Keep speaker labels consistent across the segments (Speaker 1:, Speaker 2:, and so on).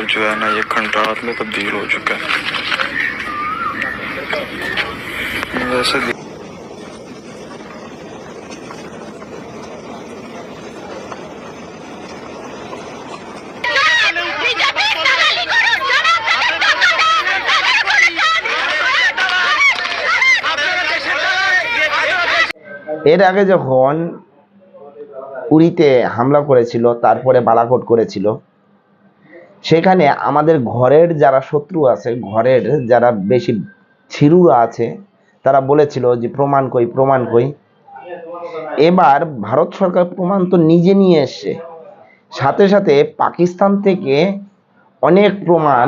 Speaker 1: पर जो है ना ये खंडात में तब्दील हो चुका है वैसे दे-
Speaker 2: এর আগে যখন উড়িতে হামলা করেছিল তারপরে বালাকোট করেছিল সেখানে আমাদের ঘরের যারা শত্রু আছে, ঘরের যারা বেশি ছিরুরা আছে, তারা বলেছিল যে প্রমাণ কই প্রমাণ কই। এবার ভারত সরকার প্রমাণ তো নিজে নিয়ে এসছে। সাথে সাথে পাকিস্তান থেকে অনেক প্রমাণ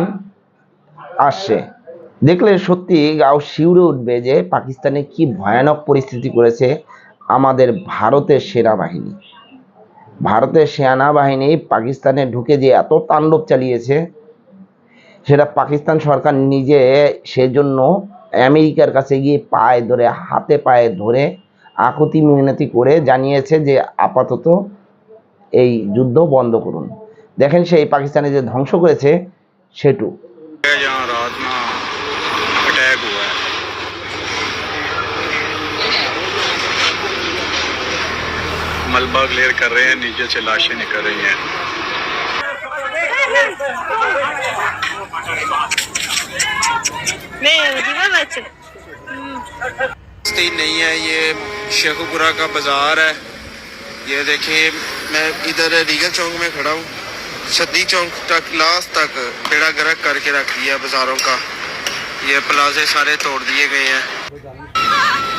Speaker 2: আসছে। দেখলে সত্যি গাও শিউরে উঠবে যে পাকিস্তানে কি ভয়ানক পরিস্থিতি করেছে আমাদের ভারতের সেনাবাহিনী। ভারতের সেনাবাহিনী পাকিস্তানে ঢুকে যে এত তাণ্ডব চালিয়েছে, সেটা পাকিস্তান সরকার নিজে সেজন্য আমেরিকার কাছে গিয়ে পায়ে ধরে, হাতে পায়ে ধরে আকুতি মিনতি করে জানিয়েছে যে আপাতত এই যুদ্ধ বন্ধ করুন। দেখেন সেই পাকিস্তানে যে ধ্বংস করেছে, সেটু। ملبہ گلیئر کر رہے ہیں، نیچے سے لاشیں نکل رہی ہیں۔
Speaker 3: نہیں ہے، یہ شیخو پورہ کا بازار ہے۔ یہ دیکھیں، میں ادھر ریگل چونک میں کھڑا ہوں۔ صدیق چونک تک لاس تک بیڑا گرک کر کے رکھ دیا بازاروں کا۔ یہ پلازے سارے توڑ دیئے گئے ہیں۔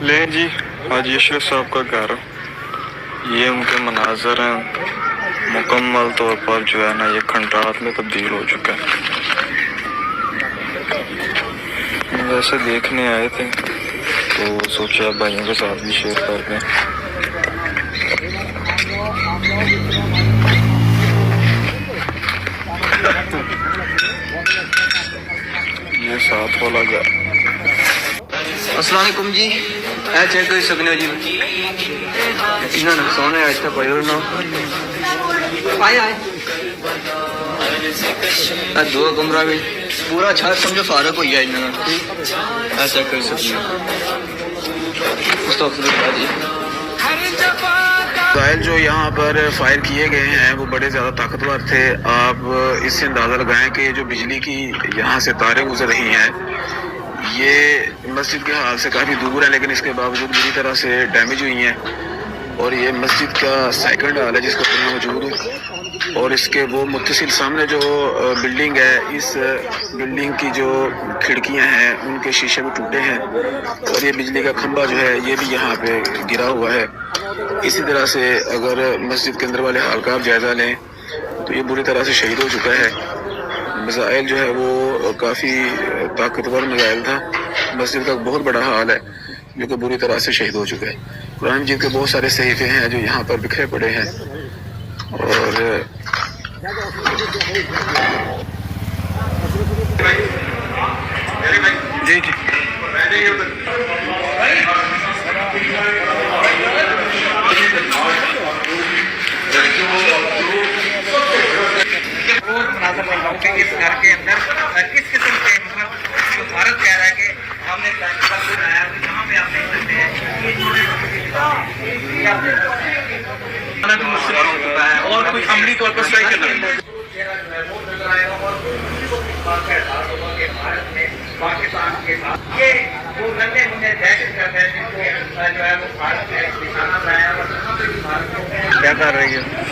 Speaker 1: لیں جی آج یشو صاحب کا گھر۔ یہ ان کے مناظر ہیں۔ مکمل طور پر جو ہے نا، یہ کھنڈرات میں تبدیل ہو چکا ہے۔ ویسے دیکھنے آئے تھے، تو سوچا بھائیوں کے ساتھ بھی شیئر کر دیں۔ یہ ساتھ والا گھر۔
Speaker 4: السلام علیکم جی۔ اے چیک کری سکنے جی۔ انہوں نے سونے اج تک پڑھے ہونا آئے آئے۔ دو کمرہ بھی۔ پورا اچھا چھت سمجھو فارغ ہوئی ہے انہوں نے ہے چیک کری سکنے۔ مستقبل جی
Speaker 5: سائل جو یہاں پر فائر کیے گئے ہیں، وہ بڑے زیادہ طاقتور تھے۔ آپ اس سے اندازہ لگائیں کہ جو بجلی کی یہاں سے تاریں گزر رہی ہیں یہ مسجد کے حال سے کافی دور ہے، لیکن اس کے باوجود بری طرح سے ڈیمیج ہوئی ہیں۔ اور یہ مسجد کا سیکنڈ حال ہے، جس کا پورا موجود ہے۔ اور اس کے وہ متصل سامنے جو بلڈنگ ہے، اس بلڈنگ کی جو کھڑکیاں ہیں، ان کے شیشے بھی ٹوٹے ہیں۔ اور یہ بجلی کا کھمبا جو ہے، یہ بھی یہاں پہ گرا ہوا ہے۔ اسی طرح سے اگر مسجد کے اندر والے حال کا آپ جائزہ لیں، تو یہ بری طرح سے شہید ہو چکا ہے۔ مزائل جو ہے وہ کافی طاقتور مزائل تھا مسجد کا بہت بڑا حال ہے، جو کہ بری طرح سے شہید ہو چکا ہے قرآن جیت کے بہت سارے صحیفے ہیں جو یہاں پر بکھرے پڑے ہیں۔ اور جی جی۔
Speaker 6: کے اندر کس قسم کے مطلب جو بھارت کہہ رہا ہے کہ ہم نے بنایا جہاں پہ آپ دیکھ سکتے ہیں۔ اور عملی طور پر کرنا کیا
Speaker 3: کر رہی ہے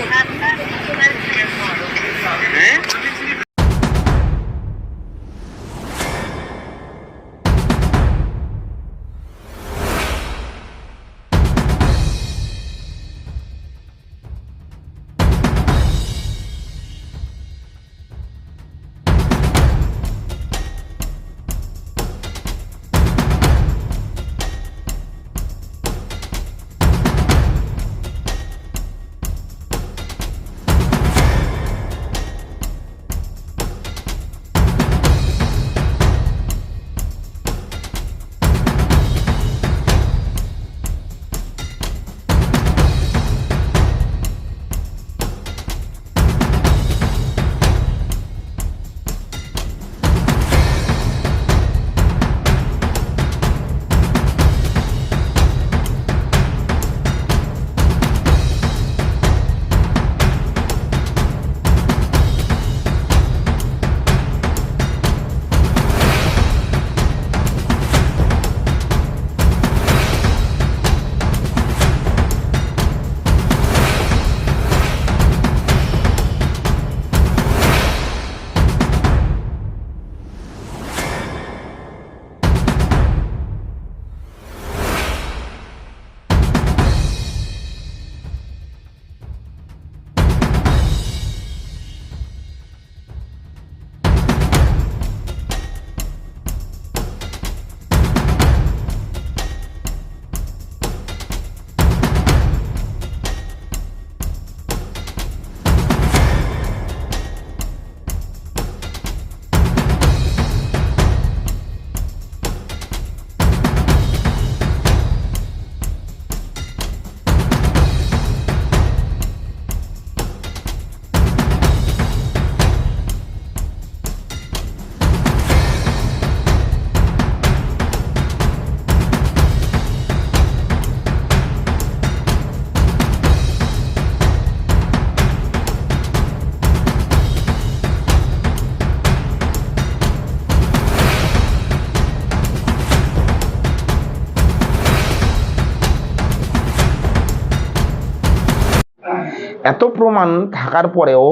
Speaker 2: এত প্রমাণ থাকার পরেও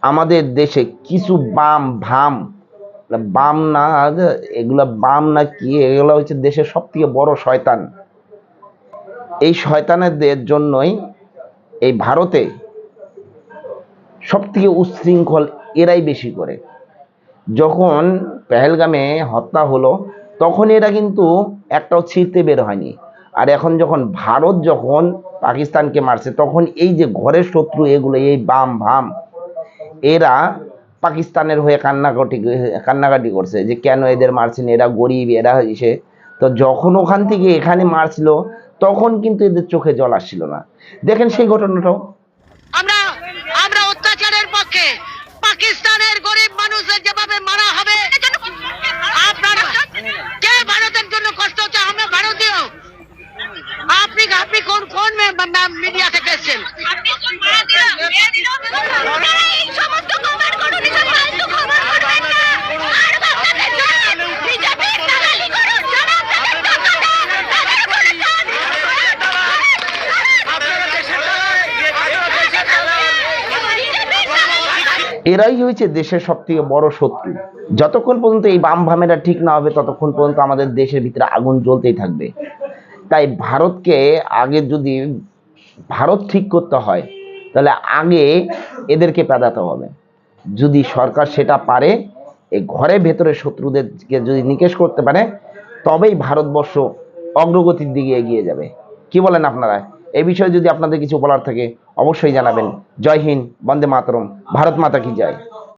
Speaker 2: আমাদের দেশে কিছু বাম, ভাম বাম না এগুলা বাম না কি, এগুলো হচ্ছে দেশের সব থেকে বড় শয়তান। এই শয়তানেদের জন্যই এই ভারতে সব থেকে উচ্ছৃঙ্খল এরাই বেশি করে। যখন পেহেলগামে হত্যা হলো তখন এরা কিন্তু একটাও ছিঁড়তে বের হয়নি। আর এখন যখন ভারত যখন পাকিস্তানকে মারছে, তখন এই যে ঘরের শত্রু এগুলো, এই বাম ভাম, এরা পাকিস্তানের হয়ে কান্নাকাটি কান্নাকাটি করছে যে কেন এদের মারছেন, এরা গরিব, এরা হয়েছে তো যখন ওখান থেকে এখানে মারছিল, তখন কিন্তু এদের চোখে জল আসছিল না। দেখেন সেই ঘটনাটাও।
Speaker 7: তাদের উপরে
Speaker 2: এরাই হয়েছে দেশের সব থেকে বড় শত্রু। যতক্ষণ পর্যন্ত এই বাম ভামেরা ঠিক না হবে ততক্ষণ পর্যন্ত আমাদের দেশের ভিতরে আগুন জ্বলতেই থাকবে। তাই ভারতকে আগে যদি ভারত ঠিক করতে হয়, তাহলে আগে এদেরকে পেদাতে হবে। যদি সরকার সেটা পারে এই ঘরে ভেতরে শত্রুদেরকে যদি নিকেশ করতে পারে, তবেই ভারতবর্ষ অগ্রগতির দিকে এগিয়ে যাবে। কি বলেন আপনারা? এ বিষয়ে যদি আপনাদের কিছু বলার থাকে, অবশ্যই জানাবেন। জয় হিন্দ, বন্দে মাতরম, ভারত মাতা কি জয়।